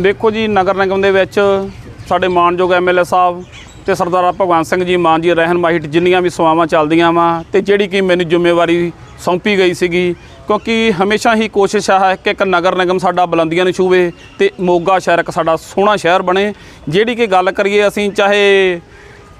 ਦੇਖੋ ਜੀ, ਨਗਰ ਨਿਗਮ ਦੇ ਵਿੱਚ ਸਾਡੇ ਮਾਨਯੋਗ ਐਮਐਲਏ ਸਾਹਿਬ ਤੇ ਸਰਦਾਰ ਭਗਵੰਤ ਸਿੰਘ ਜੀ, ਮਾਨ ਜੀ ਰਹਿਨਮਾਈ ਹੇਠ ਜਿੰਨੀਆਂ ਵੀ ਸੇਵਾਵਾਂ ਚੱਲਦੀਆਂ ਵਾ ਤੇ ਜਿਹੜੀ ਕਿ ਮੈਨੂੰ ਜ਼ਿੰਮੇਵਾਰੀ ਸੌਂਪੀ ਗਈ ਸੀਗੀ, ਕਿਉਂਕਿ ਹਮੇਸ਼ਾ ਹੀ ਕੋਸ਼ਿਸ਼ ਹੈ ਕਿ ਇੱਕ ਨਗਰ ਨਿਗਮ ਸਾਡਾ ਬੁਲੰਦੀਆਂ ਨੂੰ ਛੂਵੇ ਤੇ ਮੋਗਾ ਸ਼ਹਿਰ ਇੱਕ ਸਾਡਾ ਸੋਹਣਾ ਸ਼ਹਿਰ ਬਣੇ। ਜਿਹੜੀ ਕਿ ਗੱਲ ਕਰੀਏ ਅਸੀਂ ਚਾਹੇ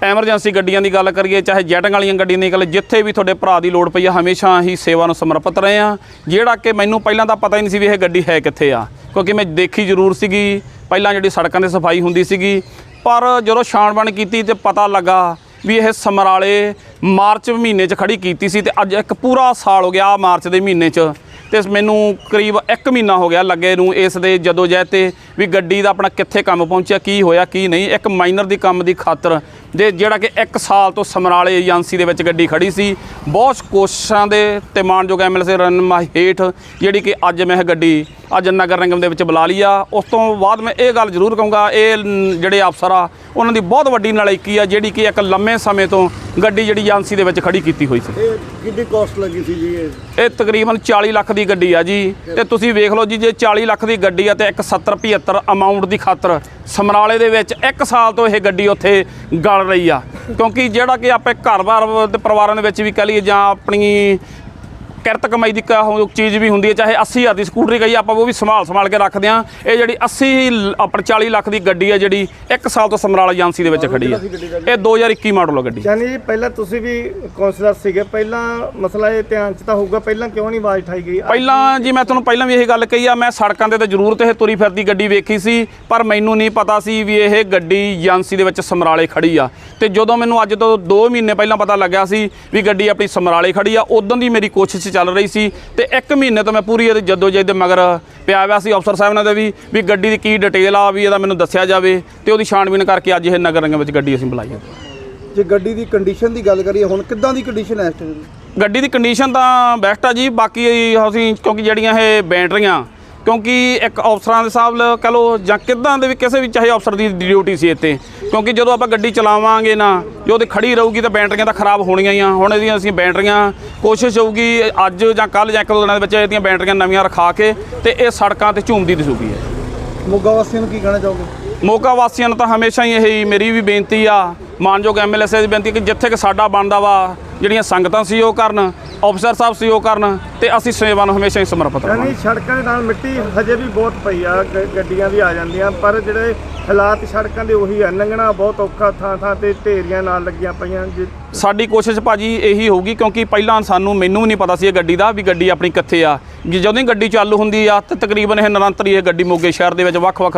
ਐਮਰਜੈਂਸੀ ਗੱਡੀਆਂ ਦੀ ਗੱਲ ਕਰੀਏ, ਚਾਹੇ ਜੈਟਿੰਗ ਵਾਲੀਆਂ ਗੱਡੀਆਂ ਦੀ ਗੱਲ, ਜਿੱਥੇ ਵੀ ਤੁਹਾਡੇ ਭਰਾ ਦੀ ਲੋੜ ਪਈ ਆ, ਹਮੇਸ਼ਾ ਹੀ ਸੇਵਾ ਨੂੰ ਸਮਰਪਿਤ ਰਹੇ ਆ ਜਿਹੜਾ ਕਿ ਮੈਨੂੰ ਪਹਿਲਾਂ ਤਾਂ ਪਤਾ ਹੀ ਨਹੀਂ ਸੀ ਵੀ ਇਹ ਗੱਡੀ ਹੈ ਕਿੱਥੇ ਆ, ਕਿਉਂਕਿ ਮੈਂ ਦੇਖੀ ਜ਼ਰੂਰ ਸੀਗੀ, ਪਹਿਲਾਂ ਜਿਹੜੀ ਸੜਕਾਂ 'ਤੇ ਸਫ਼ਾਈ ਹੁੰਦੀ ਸੀਗੀ, ਪਰ ਜਦੋਂ ਛਾਣਬਣ ਕੀਤੀ ਤੇ ਪਤਾ ਲੱਗਾ ਵੀ ਇਹ ਸਮਰਾਲੇ ਮਾਰਚ ਮਹੀਨੇ 'ਚ ਖੜੀ ਕੀਤੀ ਸੀ ਤੇ ਅੱਜ ਇੱਕ ਪੂਰਾ ਸਾਲ ਹੋ ਗਿਆ ਮਾਰਚ ਦੇ ਮਹੀਨੇ 'ਚ। ਤੇ ਮੈਨੂੰ ਕਰੀਬ 1 ਮਹੀਨਾ ਹੋ ਗਿਆ ਲੱਗੇ ਨੂੰ ਇਸ ਦੇ ਜਦੋਂ ਜੈ ਤੇ ਵੀ ਗੱਡੀ ਦਾ ਆਪਣਾ ਕਿੱਥੇ ਕੰਮ ਪਹੁੰਚਿਆ, ਕੀ ਹੋਇਆ, ਕੀ ਨਹੀਂ। ਇੱਕ ਮਾਈਨਰ ਦੀ ਕੰਮ ਦੀ ਖਾਤਰ ਜੇ ਜਿਹੜਾ ਕਿ 1 ਸਾਲ ਤੋਂ ਸਮਰਾਲੇ ਏਜੰਸੀ ਦੇ ਵਿੱਚ ਗੱਡੀ ਖੜੀ ਸੀ। ਬਹੁਤ ਕੋਸ਼ਿਸ਼ਾਂ ਦੇ ਤੇ ਮਾਨਯੋਗ ਐਮਐਲਏ ਰਨਮਾ ਹੇਠ ਜਿਹੜੀ ਕਿ ਅੱਜ ਮੈਂ ਇਹ ਗੱਡੀ, ਅੱਜ ਨਗਰ ਨਿਗਮ ਦੇ ਵਿੱਚ ਬੁਲਾ ਲਈ ਆ। ਉਸ ਤੋਂ ਬਾਅਦ ਮੈਂ ਇਹ ਗੱਲ ਜ਼ਰੂਰ ਕਹੂੰਗਾ, ਇਹ ਜਿਹੜੇ ਅਫਸਰ ਆ, ਉਹਨਾਂ ਦੀ ਬਹੁਤ ਵੱਡੀ ਨਲਾਇਕੀ ਆ, ਜਿਹੜੀ ਕਿ ਇੱਕ ਲੰਮੇ ਸਮੇਂ ਤੋਂ ਗੱਡੀ ਜਿਹੜੀ ਏਜੰਸੀ ਦੇ ਵਿੱਚ ਖੜੀ ਕੀਤੀ ਹੋਈ ਸੀ। ਇਹ ਕਿੰਨੀ ਕਾਸਟ ਲੱਗੀ ਸੀ ਜੀ ਇਹ? ਇਹ ਤਕਰੀਬਨ 40 ਲੱਖ ਦੀ ਗੱਡੀ ਆ ਜੀ। ਤੇ ਤੁਸੀਂ ਵੇਖ ਲਓ ਜੀ ਜੇ 40 ਲੱਖ ਦੀ ਗੱਡੀ ਆ ਤੇ ਇੱਕ 70 75 ਅਮਾਉਂਟ ਦੀ ਖਾਤਰ ਸਮਰਾਲੇ ਦੇ ਵਿੱਚ 1 ਸਾਲ ਤੋਂ ਇਹ ਗੱਡੀ ਉੱਥੇ ਗਲ ਰਹੀ ਆ। ਕਿਉਂਕਿ ਜਿਹੜਾ ਕਿ ਆਪਣੇ ਘਰ-ਬਾਰ ਤੇ ਪਰਿਵਾਰਾਂ ਦੇ ਵਿੱਚ ਵੀ ਕਹ ਲਈਏ ਜਾਂ ਆਪਣੀ ਕਿਰਤ ਕਮਾਈ ਦੀ ਚੀਜ਼ ਵੀ ਹੁੰਦੀ ਹੈ ਚਾਹੇ 80000 ਦੀ ਸਕੂਟਰੀ ਕਹੀ ਆਪਾਂ ਉਹ ਵੀ ਸੰਭਾਲ ਸੰਭਾਲ ਕੇ ਰੱਖਦੇ ਆ ਇਹ ਜਿਹੜੀ 80 ਲ- ਆਪਣੀ 40 ਲੱਖ ਦੀ ਗੱਡੀ ਆ ਜਿਹੜੀ 1 ਸਾਲ ਤੋਂ ਸਮਰਾਲਾ ਏਜੰਸੀ ਦੇ ਵਿੱਚ ਖੜੀ ਆ ਇਹ 2021 ਮਾਡਲ ਆ ਗੱਡੀ। ਜਾਨੀ ਜੀ ਪਹਿਲਾਂ ਤੁਸੀਂ ਵੀ ਕਾਉਂਸਲਰ ਸੀਗੇ ਪਹਿਲਾਂ ਮਸਲਾ ਇਹ ਧਿਆਨ ਚ ਤਾਂ ਹੋਊਗਾ ਪਹਿਲਾਂ ਕਿਉਂ ਨਹੀਂ ਆਵਾਜ਼ ਉਠਾਈ ਗਈ? ਪਹਿਲਾਂ ਜੀ ਮੈਂ ਤੁਹਾਨੂੰ ਪਹਿਲਾਂ ਵੀ ਇਹ ਗੱਲ ਕਹੀ ਆ ਮੈਂ ਸੜਕਾਂ ਤੇ ਤਾਂ ਜ਼ਰੂਰ ਤੇ ਇਹ ਤੁਰੀ ਫਿਰਦੀ ਗੱਡੀ ਵੇਖੀ ਸੀ ਪਰ ਮੈਨੂੰ ਨਹੀਂ ਪਤਾ ਸੀ ਵੀ ਇਹ ਗੱਡੀ ਏਜੰਸੀ ਦੇ ਵਿੱਚ ਸਮਰਾਲੇ ਖੜੀ ਆ। ਤੇ ਜਦੋਂ ਮੈਨੂੰ ਅੱਜ ਤੋਂ 2 ਮਹੀਨੇ ਪਹਿਲਾਂ ਪਤਾ ਲੱਗਿਆ ਸੀ ਵੀ ਗੱਡੀ ਆਪਣੀ ਸਮਰਾਲੇ ਖੜੀ ਆ ਉਦੋਂ ਦੀ ਮੇਰੀ ਕੋਸ਼ਿਸ਼ ਚੱਲ ਰਹੀ ਸੀ ਤੇ 1 ਮਹੀਨੇ ਤੋਂ ਮੈਂ ਪੂਰੀ ਇਹਦੇ ਜੱਦੋ ਜਹਿਦ ਦੇ ਮਗਰ ਪਿਆ ਹੋਇਆ ਸੀ ਅਫਸਰ ਸਾਹਿਬ ਨਾਲ ਦੇ ਵੀ ਵੀ ਗੱਡੀ ਦੀ ਕੀ ਡਿਟੇਲ ਆ ਵੀ ਇਹਦਾ ਮੈਨੂੰ ਦੱਸਿਆ ਜਾਵੇ ਤੇ ਉਹਦੀ ਛਾਣਬੀਨ ਕਰਕੇ ਅੱਜ ਇਹ ਨਗਰ ਨਿਗਮ ਵਿੱਚ ਗੱਡੀ ਅਸੀਂ ਬੁਲਾਈ ਆ ਜੇ ਗੱਡੀ ਦੀ ਕੰਡੀਸ਼ਨ ਦੀ ਗੱਲ ਕਰੀਏ ਹੁਣ ਕਿੱਦਾਂ ਦੀ ਕੰਡੀਸ਼ਨ ਹੈ ਇਸ ਟਾਈਮ ਦੀ? ਗੱਡੀ ਦੀ ਕੰਡੀਸ਼ਨ ਤਾਂ ਬੈਸਟ ਆ ਜੀ ਬਾਕੀ ਅਸੀਂ ਕਿਉਂਕਿ ਜਿਹੜੀਆਂ ਇਹ ਬੈਟਰੀਆਂ ਕਿਉਂਕਿ ਇੱਕ ਅਫਸਰਾਂ ਦੇ ਹਿਸਾਬ ਨਾਲ ਕਹ ਲਓ ਜਾਂ ਕਿੱਦਾਂ ਦੇ ਵੀ ਕਿਸੇ ਵੀ ਚਾਹੇ ਅਫਸਰ ਦੀ ਡਿਊਟੀ ਸੀ ਇੱਥੇ ਕਿਉਂਕਿ ਜਦੋਂ ਆਪਾਂ ਗੱਡੀ ਚਲਾਵਾਂਗੇ ਨਾ ਜੋ ਉਹਦੀ ਖੜੀ ਰਹੂਗੀ ਤਾਂ ਬੈਟਰੀਆਂ ਤਾਂ ਖਰਾਬ ਹੋਣੀਆਂ ਹੀ ਆ। ਹੁਣ ਇਹਦੀਆਂ ਅਸੀਂ ਬੈਟਰੀਆਂ ਕੋਸ਼ਿਸ਼ ਹੋਊਗੀ ਅੱਜ ਜਾਂ ਕੱਲ ਜਾਂ ਇੱਕ ਦੋ ਦਿਨਾਂ ਦੇ ਵਿੱਚ ਇਹਦੀਆਂ ਬੈਟਰੀਆਂ ਨਵੀਆਂ ਰਖਾ ਕੇ ਤੇ ਇਹ ਸੜਕਾਂ ਤੇ ਝੂਮਦੀ ਦਿਸੂਗੀ ਮੋਗਾ ਵਾਸੀਆਂ ਨੂੰ ਕੀ ਕਹਿਣਾ ਚਾਹੋਗੇ? ਮੋਗਾ ਵਾਸੀਆਂ ਨੂੰ ਤਾਂ ਹਮੇਸ਼ਾ ਹੀ ਇਹੀ ਮੇਰੀ ਵੀ ਬੇਨਤੀ ਆ ਮਾਨਯੋਗ ਐਮਐਲਏ ਸਾਹਿਬ ਦੀ ਬੇਨਤੀ ਕਿ ਜਿੱਥੇ ਕਿ ਸਾਡਾ ਬਣਦਾ ਵਾ ਜਿਹੜੀਆਂ ਸੰਗਤਾਂ ਸਹਿਯੋਗ ਕਰਨ ਅਫਸਰ ਸਾਹਿਬ ਸਹਿਯੋਗ ਕਰਨ ਤੇ ਅਸੀਂ ਸੇਵਾ ਨੂੰ ਹਮੇਸ਼ਾ ਹੀ ਸਮਰਪਿਤ ਰਹਾਂਗੇ। ਯਾਨੀ ਸੜਕਾਂ ਦੇ ਨਾਲ ਮਿੱਟੀ ਹਜੇ ਵੀ ਬਹੁਤ ਪਈ ਆ ਗ- ਗੱਡੀਆਂ ਵੀ ਆ ਜਾਂਦੀਆਂ ਪਰ ਜਿਹੜੇ ਹਾਲਾਤ ਸੜਕਾਂ ਦੇ ਉਹੀ ਆ ਲੰਘਣਾ ਬਹੁਤ ਔਖਾ ਥਾਂ ਥਾਂ ਤੇ ਢੇਰੀਆਂ ਨਾਲ ਲੱਗੀਆਂ ਪਈਆਂ ਜੀ ਸਾਡੀ ਕੋਸ਼ਿਸ਼ ਭਾਜੀ ਇਹੀ ਹੋਊਗੀ ਕਿਉਂਕਿ ਪਹਿਲਾਂ ਸਾਨੂੰ ਮੈਨੂੰ ਵੀ ਨਹੀਂ ਪਤਾ ਸੀ ਇਹ ਗੱਡੀ ਦਾ ਵੀ ਗੱਡੀ ਆਪਣੀ ਕਿੱਥੇ ਆ। ਜੇ ਜਦੋਂ ਹੀ ਗੱਡੀ ਚਾਲੂ ਹੁੰਦੀ ਆ ਤੇ ਤਕਰੀਬਨ ਇਹ ਨਿਰੰਤਰ ਹੀ ਇਹ ਗੱਡੀ ਮੋਗੇ ਸ਼ਹਿਰ ਦੇ ਵਿੱਚ ਵੱਖ-ਵੱਖ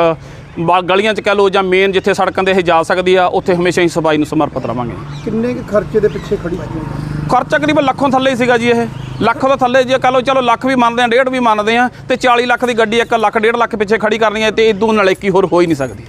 ਬਾ- ਗਲੀਆਂ 'ਚ ਕਹਿ ਲਓ ਜਾਂ ਮੇਨ ਜਿੱਥੇ ਸੜਕਾਂ ਤੇ ਇਹ ਜਾ ਸਕਦੀ ਆ ਉੱਥੇ ਹਮੇਸ਼ਾ ਹੀ ਸਫ਼ਾਈ ਨੂੰ ਸਮਰਪਿਤ ਰਵਾਂਗੇ। ਕਿੰਨੇ ਕੁ ਖਰਚੇ ਦੇ ਪਿੱਛੇ ਖੜੀ ਸੀ? ਖਰਚਾ ਕਰੀਬ ਲੱਖੋਂ ਥੱਲੇ ਹੀ ਸੀਗਾ ਜੀ ਇਹ। ਲੱਖ ਤੋਂ ਥੱਲੇ ਜੇ, ਕਹ ਲਓ ਚਲੋ ਲੱਖ ਵੀ ਮੰਨਦੇ ਆ, ਡੇਢ ਵੀ ਮੰਨਦੇ ਆ, ਤੇ 40 ਲੱਖ ਦੀ ਗੱਡੀ 1 ਲੱਖ, ਡੇਢ ਲੱਖ ਪਿੱਛੇ ਖੜੀ ਕਰਨੀ ਹੈ ਤੇ ਇਦੋਂ ਨਾਲੇ ਕੀ ਹੋਰ ਹੋ ਹੀ ਨਹੀਂ ਸਕਦੀ।